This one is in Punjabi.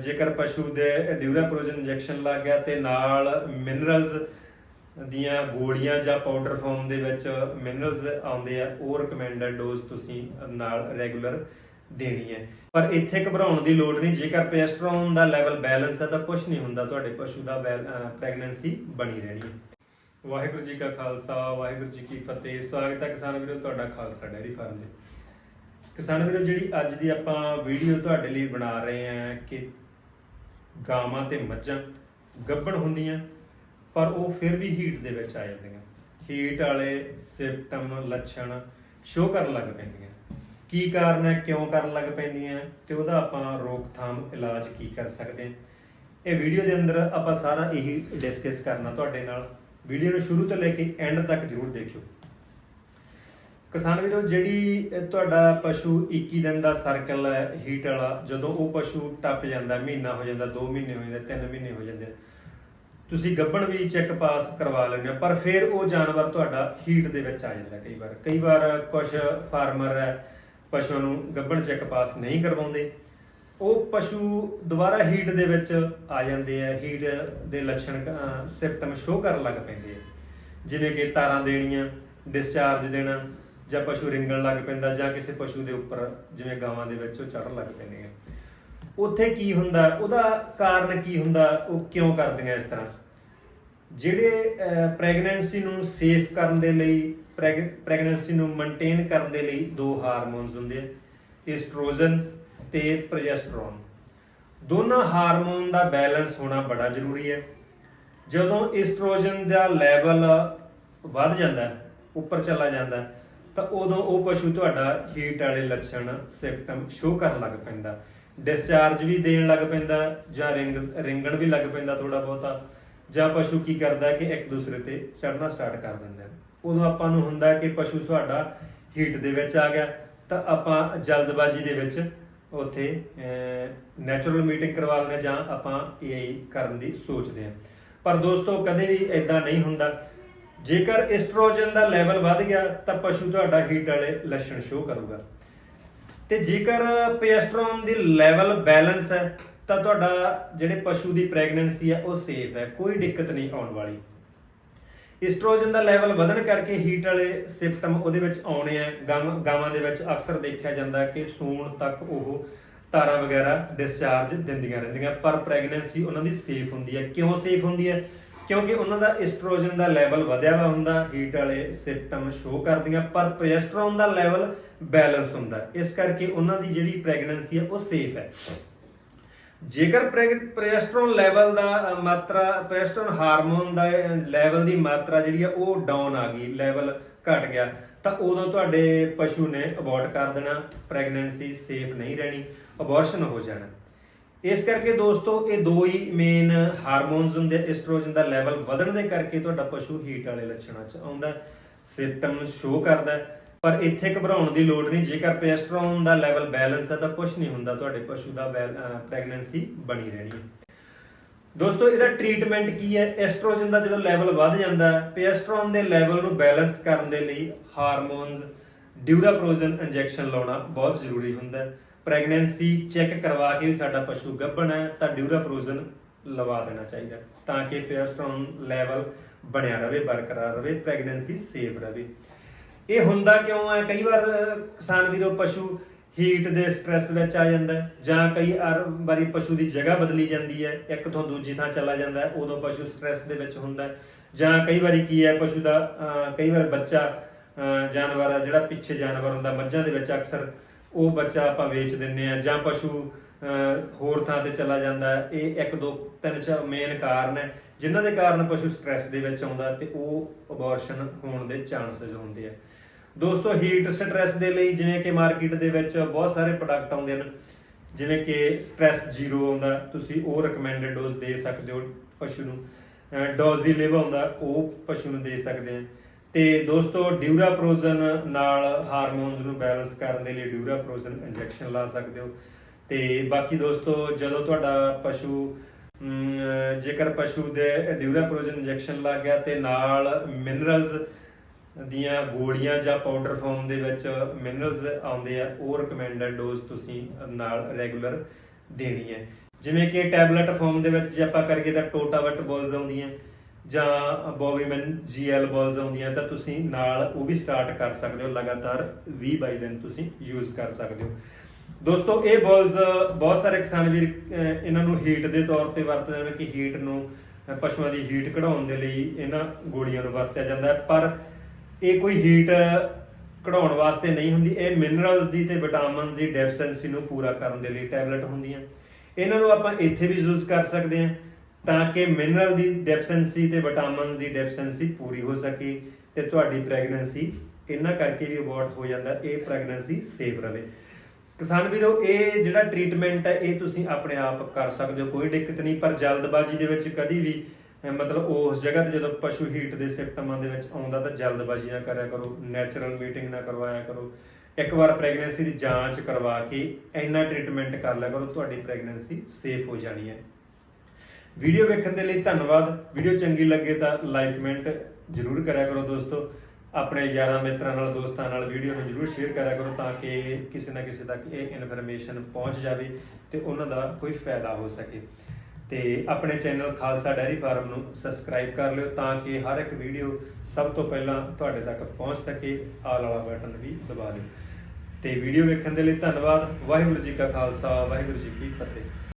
ਜੇਕਰ ਪਸ਼ੂ ਦੇ ਡਿਊਰਾਪ੍ਰੋਜਨ ਇੰਜੈਕਸ਼ਨ ਲੱਗ ਗਿਆ ਤੇ ਨਾਲ ਮਿਨਰਲਸ ਦੀਆਂ ਗੋਲੀਆਂ ਜਾਂ ਪਾਊਡਰ ਫਾਰਮ ਦੇ ਵਿੱਚ ਮਿਨਰਲਸ ਆਉਂਦੇ ਆ, ਉਹ ਰეკਮੈਂਡਡ ਡੋਜ਼ ਤੁਸੀਂ ਨਾਲ ਰੈਗੂਲਰ ਦੇਣੀ ਹੈ। ਪਰ ਇੱਥੇ ਘਬਰਾਉਣ ਦੀ ਲੋੜ ਨਹੀਂ, ਜੇਕਰ ਪ੍ਰੋਜੈਸਟਰੋਨ ਦਾ ਲੈਵਲ ਬੈਲੈਂਸ ਹੈ ਤਾਂ ਕੁਝ ਨਹੀਂ ਹੁੰਦਾ, ਤੁਹਾਡੇ ਪਸ਼ੂ ਦਾ ਪ੍ਰੈਗਨੈਂਸੀ ਬਣੀ ਰਹਿਣੀ ਹੈ। ਵਾਹਿਗੁਰੂ ਜੀ ਕਾ ਖਾਲਸਾ, ਵਾਹਿਗੁਰੂ ਜੀ ਕੀ ਫਤਿਹ। ਸਵਾਗਤ ਹੈ ਕਿਸਾਨ ਵੀਰੋ, ਤੁਹਾਡਾ ਖਾਲਸਾ ਡੈਰੀ ਫਾਰਮ ਦੇ ਕਿਸਾਨ ਵੀਰੋ, ਜਿਹੜੀ ਅੱਜ ਦੀ ਆਪਾਂ ਵੀਡੀਓ ਤੁਹਾਡੇ ਲਈ ਬਣਾ ਰਹੇ ਹਾਂ ਕਿ ਗਾਵਾਂ ਤੇ ਮੱਝਾਂ ਗੱਭਣ ਹੁੰਦੀਆਂ, ਪਰ ਉਹ ਫਿਰ ਵੀ ਹੀਟ ਦੇ ਵਿੱਚ ਆ ਜਾਂਦੀਆਂ। ਹੀਟ ਵਾਲੇ ਸਿੰਪਟਮ ਲੱਛਣ ਸ਼ੋਅ ਕਰਨ ਲੱਗ ਪੈਂਦੀਆਂ। ਕੀ ਕਾਰਨ ਹੈ, ਕਿਉਂ ਕਰਨ ਲੱਗ ਪੈਂਦੀਆਂ ਤੇ ਉਹਦਾ ਆਪਾਂ ਰੋਕਥਾਮ ਇਲਾਜ ਕੀ ਕਰ ਸਕਦੇ ਹਾਂ। ਇਹ ਵੀਡੀਓ ਦੇ ਅੰਦਰ ਆਪਾਂ ਸਾਰਾ ਇਹੀ ਡਿਸਕਸ ਕਰਨਾ ਤੁਹਾਡੇ ਨਾਲ। ਵੀਡੀਓ ਨੂੰ ਸ਼ੁਰੂ ਤੋਂ ਲੈ ਕੇ ਐਂਡ ਤੱਕ ਜਰੂਰ ਦੇਖਿਓ। ਕਿਸਾਨ ਵੀਰੋ, ਜਿਹੜੀ ਤੁਹਾਡਾ ਪਸ਼ੂ 21 ਦਿਨ ਦਾ ਸਰਕਲ ਹੈ ਹੀਟ ਵਾਲਾ, ਜਦੋਂ ਉਹ ਪਸ਼ੂ ਟੱਪ ਜਾਂਦਾ, ਮਹੀਨਾ ਹੋ ਜਾਂਦਾ 2 ਮਹੀਨੇ ਹੋ ਜਾਂਦੇ 3 ਮਹੀਨੇ ਹੋ ਜਾਂਦੇ, ਤੁਸੀਂ ਗੱਭਣ ਵੀ ਚੈੱਕ ਪਾਸ ਕਰਵਾ ਲੈਂਦੇ ਹੋ, ਪਰ ਫਿਰ ਉਹ ਜਾਨਵਰ ਤੁਹਾਡਾ ਹੀਟ ਦੇ ਵਿੱਚ ਆ ਜਾਂਦਾ ਕਈ ਵਾਰ। ਕਈ ਵਾਰ ਕੁਝ ਫਾਰਮਰ ਹੈ ਪਸ਼ੂ ਨੂੰ ਗੱਭਣ ਚੈੱਕ ਪਾਸ ਨਹੀਂ ਕਰਵਾਉਂਦੇ। ਉਹ ਪਸ਼ੂ ਦੁਬਾਰਾ ਹੀਟ ਦੇ ਵਿੱਚ ਆ ਜਾਂਦੇ ਆ ਹੀਟ ਦੇ ਲੱਛਣ ਸਿਪਟਮ ਸ਼ੋਅ ਕਰਨ ਲੱਗ ਪੈਂਦੇ ਆ। ਜਿਵੇਂ ਕਿ ਤਾਰਾਂ ਦੇਣੀਆਂ ਡਿਸਚਾਰਜ ਦੇਣਾ ਜਾਂ ਪਸ਼ੂ ਰਿੰਗਣ ਲੱਗ ਪੈਂਦਾ ਜਾਂ ਕਿਸੇ ਪਸ਼ੂ ਦੇ ਉੱਪਰ, ਜਿਵੇਂ ਗਾਵਾਂ ਦੇ ਵਿੱਚ ਉਹ ਚੜ੍ਹਨ ਲੱਗ ਪੈਂਦੇ ਆ। ਉੱਥੇ ਕੀ ਹੁੰਦਾ, ਉਹਦਾ ਕਾਰਨ ਕੀ ਹੁੰਦਾ, ਉਹ ਕਿਉਂ ਕਰਦੀਆਂ ਇਸ ਤਰ੍ਹਾਂ? ਜਿਹੜੇ ਪ੍ਰੈਗਨੈਂਸੀ ਨੂੰ ਸੇਫ ਕਰਨ ਦੇ ਲਈ ਪ੍ਰੈਗਨੈਂਸੀ ਨੂੰ ਮੇਨਟੇਨ ਕਰਨ ਦੇ ਲਈ ਦੋ ਹਾਰਮੋਨਸ ਹੁੰਦੇ ਆ ਏਸਟ੍ਰੋਜਨ ਤੇ ਪ੍ਰੋਜੈਸਟਰੋਨ ਦੋਨਾਂ ਹਾਰਮੋਨ ਦਾ ਬੈਲੈਂਸ ਹੋਣਾ ਬੜਾ ਜ਼ਰੂਰੀ ਹੈ। ਜਦੋਂ ਏਸਟ੍ਰੋਜਨ ਦਾ ਲੈਵਲ ਵੱਧ ਜਾਂਦਾ, ਉੱਪਰ ਚਲਾ ਜਾਂਦਾ ਤਾਂ ਉਦੋਂ ਉਹ ਪਸ਼ੂ ਤੁਹਾਡਾ ਹੀਟ ਵਾਲੇ ਲੱਛਣ ਸਿੰਪਟਮ ਸ਼ੋ ਕਰਨ ਲੱਗ ਪੈਂਦਾ। ਡਿਸਚਾਰਜ ਵੀ ਦੇਣ ਲੱਗ ਪੈਂਦਾ ਜਾਂ ਰਿੰਗ, ਰਿੰਗਣ ਵੀ ਲੱਗ ਪੈਂਦਾ ਥੋੜਾ ਬਹੁਤਾ। ਜਾਂ ਪਸ਼ੂ ਕੀ ਕਰਦਾ ਕਿ ਇੱਕ ਦੂਸਰੇ ਤੇ ਚੜਨਾ ਸਟਾਰਟ ਕਰ ਦਿੰਦੇ ਉਦੋਂ ਆਪਾਂ ਨੂੰ ਹੁੰਦਾ ਕਿ ਪਸ਼ੂ ਤੁਹਾਡਾ ਹੀਟ ਦੇ ਵਿੱਚ ਆ ਗਿਆ, ਤਾਂ ਆਪਾਂ ਜਲਦਬਾਜ਼ੀ ਦੇ ਵਿੱਚ ਉੱਥੇ ਨੈਚੁਰਲ ਮੀਟਿੰਗ ਕਰਵਾ ਲੈਂਦੇ ਜਾਂ ਆਪਾਂ ਏਆਈ ਕਰਨ ਦੀ ਸੋਚਦੇ ਹਾਂ। ਪਰ ਦੋਸਤੋ, ਕਦੇ ਵੀ ਇਦਾਂ ਨਹੀਂ ਹੁੰਦਾ। ਜੇਕਰ ਐਸਟ੍ਰੋਜਨ ਦਾ ਲੈਵਲ ਵੱਧ ਗਿਆ, ਤਾਂ ਪਸ਼ੂ ਤੁਹਾਡਾ ਹੀਟ ਵਾਲੇ ਲੱਛਣ ਸ਼ੋ ਕਰੂਗਾ। ਤੇ ਜੇਕਰ ਪ੍ਰੋਜੈਸਟਰੋਨ ਦੀ ਲੈਵਲ ਬੈਲੈਂਸ ਹੈ, ਤਾਂ ਤੁਹਾਡਾ ਜਿਹੜੇ ਪਸ਼ੂ ਦੀ ਪ੍ਰੈਗਨੈਂਸੀ ਹੈ, ਉਹ ਸੇਫ ਹੈ, ਕੋਈ ਦਿੱਕਤ ਨਹੀਂ ਆਉਣ ਵਾਲੀ। ਐਸਟ੍ਰੋਜਨ ਦਾ ਲੈਵਲ ਵਧਣ ਕਰਕੇ ਹੀਟ ਵਾਲੇ ਸਿਪਟਮ ਉਹਦੇ ਵਿੱਚ ਆਉਣੇ ਆ। ਗਾਵਾਂ ਗਾਵਾਂ ਦੇ ਵਿੱਚ ਅਕਸਰ ਦੇਖਿਆ ਜਾਂਦਾ ਕਿ ਸੂਣ ਤੱਕ ਉਹ ਤਾਰਾਂ ਵਗੈਰਾ ਡਿਸਚਾਰਜ ਦਿੰਦੀਆਂ ਰਹਿੰਦੀਆਂ, ਪਰ ਪ੍ਰੈਗਨੈਂਸੀ ਉਹਨਾਂ ਦੀ ਸੇਫ ਹੁੰਦੀ ਹੈ। ਕਿਉਂ ਸੇਫ ਹੁੰਦੀ ਹੈ? ਕਿਉਂਕਿ ਉਹਨਾਂ ਦਾ ਐਸਟ੍ਰੋਜਨ ਦਾ ਲੈਵਲ ਵਧਿਆ ਵਾ ਹੁੰਦਾ ਹੀਟ ਵਾਲੇ ਸਿੰਪਟਮ ਸ਼ੋ ਕਰਦੀਆਂ, ਪਰ ਪ੍ਰੋਜੈਸਟਰੋਨ ਦਾ ਲੈਵਲ ਬੈਲੈਂਸ ਹੁੰਦਾ। ਇਸ ਕਰਕੇ ਉਹਨਾਂ ਦੀ ਜਿਹੜੀ ਪ੍ਰੈਗਨੈਂਸੀ ਹੈ ਉਹ ਸੇਫ ਹੈ। ਜੇਕਰ ਪ੍ਰੋਜੈਸਟਰੋਨ ਲੈਵਲ ਦਾ ਮਾਤਰਾ ਪ੍ਰੋਜੈਸਟਰੋਨ ਹਾਰਮੋਨ ਦਾ ਲੈਵਲ ਦੀ ਮਾਤਰਾ ਜਿਹੜੀ ਆ, ਉਹ ਡਾਊਨ ਆ ਗਈ ਲੈਵਲ ਘਟ ਗਿਆ, ਤਾਂ ਉਦੋਂ ਤੁਹਾਡੇ ਪਸ਼ੂ ਨੇ ਅਬੋਰਟ ਕਰ ਦੇਣਾ। ਪ੍ਰੈਗਨੈਂਸੀ ਸੇਫ ਨਹੀਂ ਰਹਿਣੀ ਅਬੋਰਸ਼ਨ ਹੋ ਜਾਣਾ। ਇਸ ਕਰਕੇ ਦੋਸਤੋ, ਇਹ ਦੋ ਹੀ ਮੇਨ ਹਾਰਮੋਨਸ ਹੁੰਦੇ ਐਸਟ੍ਰੋਜਨ ਦਾ ਲੈਵਲ ਵਧਣ ਦੇ ਕਰਕੇ ਤੁਹਾਡਾ ਪਸ਼ੂ ਹੀਟ ਵਾਲੇ ਲੱਛਣਾਂ 'ਚ ਆਉਂਦਾ ਸਿੰਪਟਮ ਸ਼ੋ ਕਰਦਾ ਪਰ ਇੱਥੇ ਘਬਰਾਉਣ ਦੀ ਲੋੜ ਨਹੀਂ, ਜੇਕਰ ਪ੍ਰੋਜੈਸਟਰੋਨ ਦਾ ਲੈਵਲ ਬੈਲੈਂਸ ਹੈ ਤਾਂ ਕੁਝ ਨਹੀਂ ਹੁੰਦਾ, ਤੁਹਾਡੇ ਪਸ਼ੂ ਦਾ ਪ੍ਰੈਗਨੈਂਸੀ ਬਣੀ ਰਹਿਣੀ ਹੈ। ਦੋਸਤੋ, ਇਹਦਾ ਟ੍ਰੀਟਮੈਂਟ ਕੀ ਹੈ? ਐਸਟ੍ਰੋਜਨ ਦਾ ਜਦੋਂ ਲੈਵਲ ਵੱਧ ਜਾਂਦਾ ਹੈ ਪ੍ਰੋਜੈਸਟਰੋਨ ਦੇ ਲੈਵਲ ਨੂੰ ਬੈਲੈਂਸ ਕਰਨ ਦੇ ਲਈ ਹਾਰਮੋਨਸ ਡਿਊਰਾਪ੍ਰੋਜਨ ਇੰਜੈਕਸ਼ਨ ਲਾਉਣਾ ਬਹੁਤ ਜ਼ਰੂਰੀ ਹੁੰਦਾ ਹੈ। ਪ੍ਰੈਗਨੈਂਸੀ ਚੈੱਕ ਕਰਵਾ ਕੇ ਵੀ ਸਾਡਾ ਪਸ਼ੂ ਗੱਭਣ ਹੈ, ਤਾਂ ਡਿਊਰਾਪ੍ਰੋਜਨ ਲਵਾ ਦੇਣਾ ਚਾਹੀਦਾ ਤਾਂ ਕਿ ਪ੍ਰੋਜੈਸਟਰੋਨ ਲੈਵਲ ਬਣਿਆ ਰਵੇ ਬਰਕਰਾਰ ਰਵੇ ਪ੍ਰੈਗਨੈਂਸੀ ਸੇਫ ਰਵੇ ਇਹ ਹੁੰਦਾ ਕਿਉਂ ਹੈ? ਕਈ ਵਾਰ ਕਿਸਾਨ ਵੀਰੋ, ਪਸ਼ੂ ਹੀਟ ਦੇ ਸਟ੍ਰੈਸ ਵਿੱਚ ਆ ਜਾਂਦਾ ਜਾਂ ਕਈ ਵਾਰੀ ਪਸ਼ੂ ਦੀ ਜਗ੍ਹਾ ਬਦਲੀ ਜਾਂਦੀ ਹੈ, ਇੱਕ ਤੋਂ ਦੂਜੀ ਥਾਂ ਚਲਾ ਜਾਂਦਾ ਹੈ, ਉਦੋਂ ਪਸ਼ੂ ਸਟ੍ਰੈਸ ਦੇ ਵਿੱਚ ਹੁੰਦਾ ਜਾਂ ਕਈ ਵਾਰੀ ਕੀ ਹੈ, ਪਸ਼ੂ ਦਾ ਕਈ ਵਾਰ ਬੱਚਾ ਜਾਨਵਰ ਜਿਹੜਾ ਪਿੱਛੇ ਜਾਨਵਰ ਹੁੰਦਾ, ਮੱਝਾਂ ਦੇ ਵਿੱਚ ਅਕਸਰ ਉਹ ਬੱਚਾ ਆਪਾਂ ਵੇਚ ਦਿੰਨੇ ਆ ਜਾਂ ਪਸ਼ੂ ਹੋਰ ਥਾਂ ਤੇ ਚਲਾ ਜਾਂਦਾ ਇਹ ਇੱਕ ਦੋ ਤਿੰਨ ਚਾਰ ਮੇਨ ਕਾਰਨ ਹੈ, ਜਿਨ੍ਹਾਂ ਦੇ ਕਾਰਨ ਪਸ਼ੂ ਸਟ੍ਰੈਸ ਦੇ ਵਿੱਚ ਆਉਂਦਾ ਤੇ ਉਹ ਅਬੋਰਸ਼ਨ ਹੋਣ ਦੇ ਚਾਂਸਸ ਹੁੰਦੇ ਆ। ਦੋਸਤੋ ਹੀਟ ਸਟ੍ਰੈਸ ਦੇ ਲਈ ਜਿਵੇਂ ਕਿ ਮਾਰਕੀਟ ਦੇ ਵਿੱਚ ਬਹੁਤ ਸਾਰੇ ਪ੍ਰੋਡਕਟ ਆਉਂਦੇ ਹਨ, ਜਿਵੇਂ ਕਿ ਸਟ੍ਰੈਸ ਜ਼ੀਰੋ ਆਉਂਦਾ, ਤੁਸੀਂ ਉਹ ਰეკਮੈਂਡਡ ਡੋਜ਼ ਦੇ ਸਕਦੇ ਹੋ ਪਸ਼ੂ ਨੂੰ। ਡੋਜ਼ੀ ਲਿਵ ਆਉਂਦਾ, ਉਹ ਪਸ਼ੂ ਨੂੰ ਦੇ ਸਕਦੇ ਆ। ਤੇ ਦੋਸਤੋ ਡਿਊਰਾਪ੍ਰੋਜ਼ਨ ਨਾਲ ਹਾਰਮੋਨਸ ਨੂੰ ਬੈਲੈਂਸ ਕਰਨ ਦੇ ਲਈ ਡਿਊਰਾਪ੍ਰੋਜ਼ਨ ਇੰਜੈਕਸ਼ਨ ਲਾ ਸਕਦੇ ਹੋ। ਤੇ ਬਾਕੀ ਦੋਸਤੋ, ਜਦੋਂ ਤੁਹਾਡਾ ਪਸ਼ੂ ਜੇਕਰ ਪਸ਼ੂ ਦੇ ਡਿਊਰਾਪ੍ਰੋਜ਼ਨ ਇੰਜੈਕਸ਼ਨ ਲੱਗ ਗਿਆ ਤੇ ਨਾਲ ਮਿਨਰਲਸ ਦੀਆਂ ਗੋਲੀਆਂ ਜਾਂ ਪਾਊਡਰ ਫਾਰਮ ਦੇ ਵਿੱਚ ਮਿਨਰਲਸ ਆਉਂਦੇ ਆ, ਉਹ ਰეკਮੈਂਡਡ ਡੋਜ਼ ਤੁਸੀਂ ਨਾਲ ਰੈਗੂਲਰ ਦੇਣੀ ਹੈ। ਜਿਵੇਂ ਕਿ ਟੈਬਲੇਟ ਫਾਰਮ ਦੇ ਵਿੱਚ ਜੇ ਆਪਾਂ ਕਰੀਏ ਤਾਂ ਟੋਟਾਵਟ ਬਾਲਸ ਆਉਂਦੀਆਂ। ਜਾਂ ਬੋਬੀਮਨ ਜੀਐਲ ਬਾਲਸ ਆਉਂਦੀਆਂ ਤਾਂ ਤੁਸੀਂ ਨਾਲ ਉਹ ਵੀ ਸਟਾਰਟ ਕਰ ਸਕਦੇ ਹੋ, ਲਗਾਤਾਰ 20 ਬਾਈ ਦਿਨ ਤੁਸੀਂ ਯੂਜ਼ ਕਰ ਸਕਦੇ ਹੋ। ਦੋਸਤੋ, ਇਹ ਬਾਲਸ ਬਹੁਤ ਸਾਰੇ ਕਿਸਾਨ ਵੀਰ ਇਹਨਾਂ ਨੂੰ ਹੀਟ ਦੇ ਤੌਰ ਤੇ ਵਰਤਦੇ ਨੇ ਕਿ ਹੀਟ ਨੂੰ ਪਸ਼ੂਆਂ ਦੀ ਹੀਟ ਕਢਾਉਣ ਦੇ ਲਈ ਇਹਨਾਂ ਗੋਲੀਆਂ ਨੂੰ ਵਰਤਿਆ ਜਾਂਦਾ ਹੈ। ਪਰ ਇਹ ਕੋਈ ਹੀਟ ਕਢਾਉਣ ਵਾਸਤੇ ਨਹੀਂ ਹੁੰਦੀ। ਇਹ ਮਿਨਰਲ ਦੀ ਤੇ ਵਿਟਾਮਿਨ ਦੀ ਡੈਫੀਸ਼ੀਐਂਸੀ ਨੂੰ ਪੂਰਾ ਕਰਨ ਦੇ ਲਈ ਟੈਬਲੇਟ ਹੁੰਦੀਆਂ। ਇਹਨਾਂ ਨੂੰ ਆਪਾਂ ਇੱਥੇ ਵੀ ਯੂਜ਼ ਕਰ ਸਕਦੇ ਹਾਂ। ਤਾਂ ਕਿ ਮਿਨਰਲ ਦੀ ਡੈਫੀਸ਼ੀਐਂਸੀ ਤੇ ਵਿਟਾਮਿਨ ਦੀ ਡੈਫੀਸ਼ੀਐਂਸੀ ਪੂਰੀ ਹੋ ਸਕੇ ਤੇ ਤੁਹਾਡੀ ਪ੍ਰੈਗਨੈਂਸੀ ਇਹਨਾਂ ਕਰਕੇ ਵੀ ਅਬੋਰਟ ਹੋ ਜਾਂਦਾ, ਇਹ ਪ੍ਰੈਗਨੈਂਸੀ ਸੇਫ ਰਵੇ ਕਿਸਾਨ ਵੀਰੋ, ਇਹ ਜਿਹੜਾ ਟ੍ਰੀਟਮੈਂਟ ਹੈ, ਇਹ ਤੁਸੀਂ ਆਪਣੇ ਆਪ ਕਰ ਸਕਦੇ ਹੋ, ਕੋਈ ਦਿੱਕਤ ਨਹੀਂ। ਪਰ ਜਲਦਬਾਜ਼ੀ ਦੇ ਵਿੱਚ ਕਦੀ ਵੀ ਮਤਲਬ ਉਸ ਜਗ੍ਹਾ ਤੇ ਜਦੋਂ ਪਸ਼ੂ ਹੀਟ ਦੇ ਸਿੰਪਟਮਾਂ ਦੇ ਵਿੱਚ ਆਉਂਦਾ ਤਾਂ ਜਲਦਬਾਜ਼ੀ ਨਾ ਕਰਿਆ ਕਰੋ ਨੈਚੁਰਲ ਮੀਟਿੰਗ ਨਾ ਕਰਵਾਇਆ ਕਰੋ। ਇੱਕ ਵਾਰ ਪ੍ਰੈਗਨੈਂਸੀ ਦੀ ਜਾਂਚ ਕਰਵਾ ਕੇ ਇੰਨਾ ਟ੍ਰੀਟਮੈਂਟ ਕਰ ਲਿਆ ਕਰੋ, ਤੁਹਾਡੀ ਪ੍ਰੈਗਨੈਂਸੀ ਸੇਫ ਹੋ ਜਾਣੀ ਹੈ। ਵੀਡੀਓ ਵੇਖਣ ਦੇ ਲਈ ਧੰਨਵਾਦ। ਵੀਡੀਓ ਚੰਗੀ ਲੱਗੇ ਤਾਂ ਲਾਈਕ ਕਮੈਂਟ ਜਰੂਰ ਕਰਿਆ ਕਰੋ ਦੋਸਤੋ। ਆਪਣੇ ਯਾਰਾਂ ਮਿੱਤਰਾਂ ਨਾਲ, ਦੋਸਤਾਂ ਨਾਲ ਵੀਡੀਓ ਨੂੰ ਜਰੂਰ ਸ਼ੇਅਰ ਕਰਿਆ ਕਰੋ ਤਾਂ ਕਿ ਕਿਸੇ ਨਾ ਕਿਸੇ ਤੱਕ ਇਹ ਇਨਫੋਰਮੇਸ਼ਨ ਪਹੁੰਚ ਜਾਵੇ ਤੇ ਉਹਨਾਂ ਦਾ ਕੋਈ ਫਾਇਦਾ ਹੋ ਸਕੇ। ਤੇ ਆਪਣੇ ਚੈਨਲ ਖਾਲਸਾ ਡੈਰੀ ਫਾਰਮ ਨੂੰ ਸਬਸਕ੍ਰਾਈਬ ਕਰ ਲਿਓ ਤਾਂ ਕਿ ਹਰ ਇੱਕ ਵੀਡੀਓ ਸਭ ਤੋਂ ਪਹਿਲਾਂ ਤੁਹਾਡੇ ਤੱਕ ਪਹੁੰਚ ਸਕੇ। ਆਲ ਵਾਲਾ ਬਟਨ ਵੀ ਦਬਾ ਦਿਓ। ਤੇ ਵੀਡੀਓ ਵੇਖਣ ਦੇ ਲਈ ਧੰਨਵਾਦ। ਵਾਹਿਗੁਰੂ ਜੀ ਕਾ ਖਾਲਸਾ, ਵਾਹਿਗੁਰੂ ਜੀ ਕੀ ਫਤਿਹ।